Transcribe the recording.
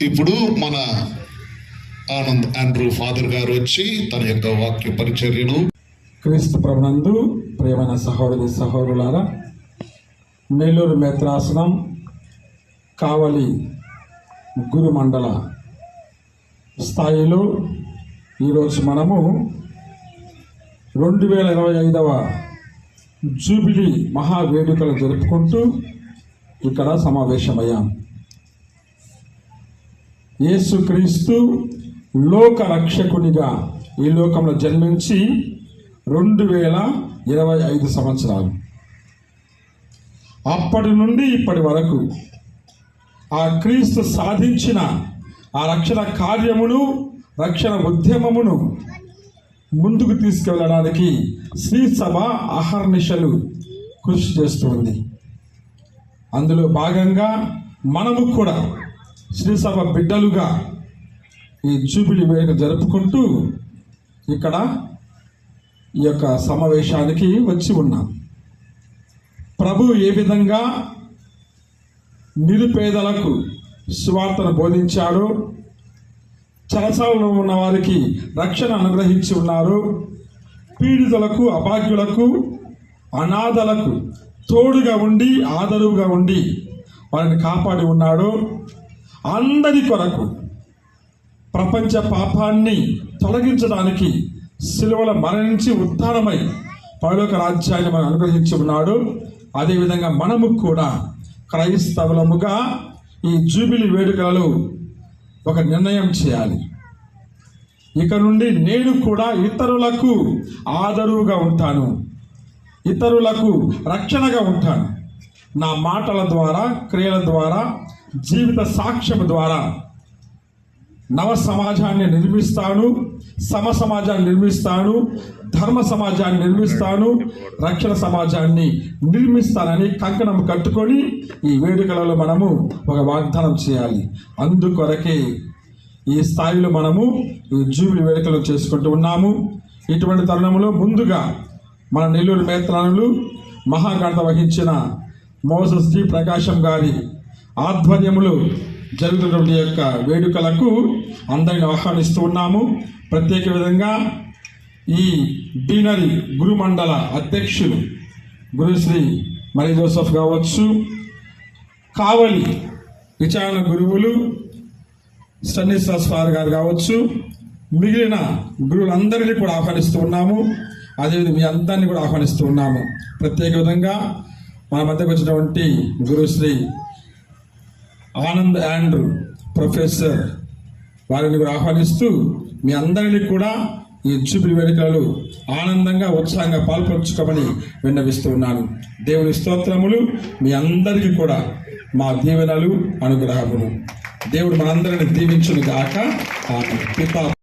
ఇప్పుడు మన Anand Andrew father గారు వచ్చి తన యొక్క వాక్య పరిచర్యను క్రీస్తు ప్రభునందు ప్రేమైన సహోదరి సహోదరులారా నెల్లూరు మేత్రాసనం కావలి గురు మండల స్థాయిలో ఈరోజు మనము రెండు వేల ఇరవై ఐదవ జూబిలీ మహావేడుకలు జరుపుకుంటూ ఇక్కడ సమావేశమయ్యాం. యేసుక్రీస్తు లోక రక్షకునిగా ఈ లోకంలో జన్మించి రెండు వేల ఇరవై ఐదు సంవత్సరాలు. అప్పటి నుండి ఇప్పటి వరకు ఆ క్రీస్తు సాధించిన ఆ రక్షణ కార్యమును రక్షణ ఉద్యమమును ముందుకు తీసుకెళ్ళడానికి శ్రీ సభ అహర్నిశలు కృషి చేస్తుంది అందులో భాగంగా మనము కూడా శ్రీసభ బిడ్డలుగా ఈ జూబిలీ వేడుక జరుపుకుంటూ ఇక్కడ ఈ యొక్క సమావేశానికి వచ్చి ఉన్నాం. ప్రభు ఏ విధంగా నిరుపేదలకు సువార్తను బోధించాడు చెరసాలలో ఉన్న వారికి రక్షణ అనుగ్రహించి ఉన్నారు పీడితులకు అభాగ్యులకు అనాథలకు తోడుగా ఉండి ఆదరువుగా ఉండి వారిని కాపాడి ఉన్నాడు. అందరి కొరకు ప్రపంచ పాపాన్ని తొలగించడానికి సిలువల మరణించి ఉత్థానమై పరలోక రాజ్యాన్ని మనం అనుగ్రహించి ఉన్నాడు. అదేవిధంగా మనము కూడా క్రైస్తవులముగా ఈ జూబిలి వేడుకలలో ఒక నిర్ణయం చేయాలి. ఇక నుండి నేను కూడా ఇతరులకు ఆదరువుగా ఉంటాను. ఇతరులకు రక్షణగా ఉంటాను. నా మాటల ద్వారా క్రియల ద్వారా జీవిత సాక్ష్యం ద్వారా నవ సమాజాన్ని నిర్మిస్తాను సమ సమాజాన్ని నిర్మిస్తాను ధర్మ సమాజాన్ని నిర్మిస్తాను రక్షణ సమాజాన్ని నిర్మిస్తానని కంకణం కట్టుకొని ఈ వేడుకలలో మనము ఒక వాగ్దానం చేయాలి. అందుకొరకే ఈ స్థాయిలో మనము ఈ జూబిలీ వేడుకలు చేసుకుంటూ ఉన్నాము. ఇటువంటి తరుణంలో ముందుగా మన నెల్లూరు మేత్రానులు మహాఘనత వహించిన మోసస్ శ్రీ ప్రకాశం గారి ఆధ్వర్యములు జరుగుతున్నటువంటి యొక్క వేడుకలకు అందరిని ఆహ్వానిస్తూ ఉన్నాము. ప్రత్యేక విధంగా ఈ డీనరీ గురుమండల అధ్యక్షులు గురుశ్రీ మరి జోసఫ్ కావచ్చు కావలి విచారణ గురువులు స్టనిస్లాస్ ఫాదర్ గారు కావచ్చు మిగిలిన గురువులందరినీ కూడా ఆహ్వానిస్తూ ఉన్నాము. అదేవిధంగా మీ అందరినీ కూడా ఆహ్వానిస్తూ ఉన్నాము. ప్రత్యేక విధంగా మన మధ్యకు వచ్చినటువంటి గురుశ్రీ ఆనంద్ ఆండ్రూ ప్రొఫెసర్ వారిని కూడా ఆహ్వానిస్తూ మీ అందరినీ కూడా ఈ జూబిలీ వేడుకలు ఆనందంగా ఉత్సాహంగా పాల్పంచుకోమని విన్నవిస్తూ ఉన్నాను. దేవుని స్తోత్రములు మీ అందరికీ కూడా మా దీవెనలు అనుగ్రహములు. దేవుడు మనందరిని దీవించును గాక ఆమె